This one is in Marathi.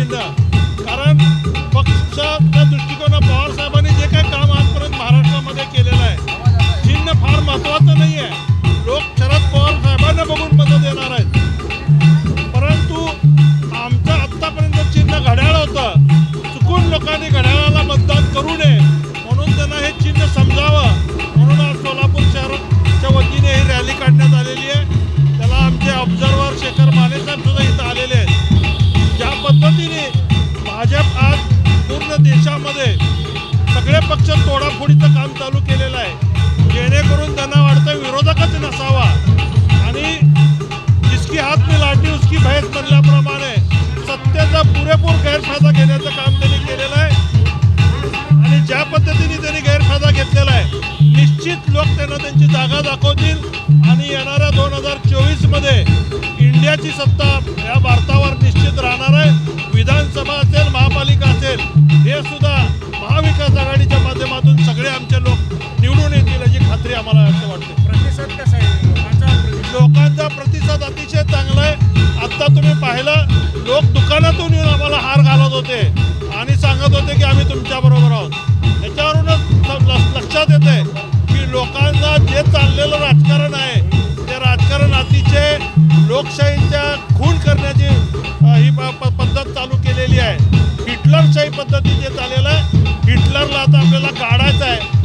चिन्ह कारण पक्षाच्या दृष्टिकोना पवार साहेबांनी जे काही काम आजपर्यंत महाराष्ट्रामध्ये केलेलं आहे चिन्ह फार महत्वाचं नाही आहे. लोक शरद पवार साहेबांना बघून मत देणार आहेत. परंतु आमचं आत्तापर्यंत चिन्ह घड्याळ होतं. चुकून लोकांनी घड्याळ भाजप आज पूर्ण देशामध्ये सगळे पक्ष तोडाफोडीचं काम चालू केलेलं आहे. जेणेकरून त्यांना वाटतं विरोधकच नसावा. आणि जिसकी हात मी लाठी उसकी भैस म्हणल्याप्रमाणे सत्तेचा पुरेपूर गैरफायदा घेण्याचं काम त्यांनी केलेलं आहे. आणि ज्या पद्धतीने त्यांनी गैरफायदा घेतलेला आहे निश्चित लोक त्यांना त्यांची जागा दाखवतील. आणि येणाऱ्या दोन हजार चोवीसमध्ये इंडियाची सत्ता या हे सुद्धा महाविकास आघाडीच्या माध्यमातून सगळे आमचे लोक निवडून येतील याची खात्री आम्हाला असं वाटते. प्रतिसाद कसा आहे? लोकांचा प्रतिसाद? लोकांचा अतिशय चांगला आहे. आता तुम्ही पाहिलं लोक दुकानातून येऊन आम्हाला हार घालत होते आणि सांगत होते की आम्ही तुमच्या बरोबर आहोत. याच्यावरूनच लक्षात येते की लोकांना जे चाललेलं राजकारण आहे ते राजकारण अतिशय लोकशाही पद्धती जे चाललेलं आहे. हिटलरला आता आपल्याला काढायचं आहे.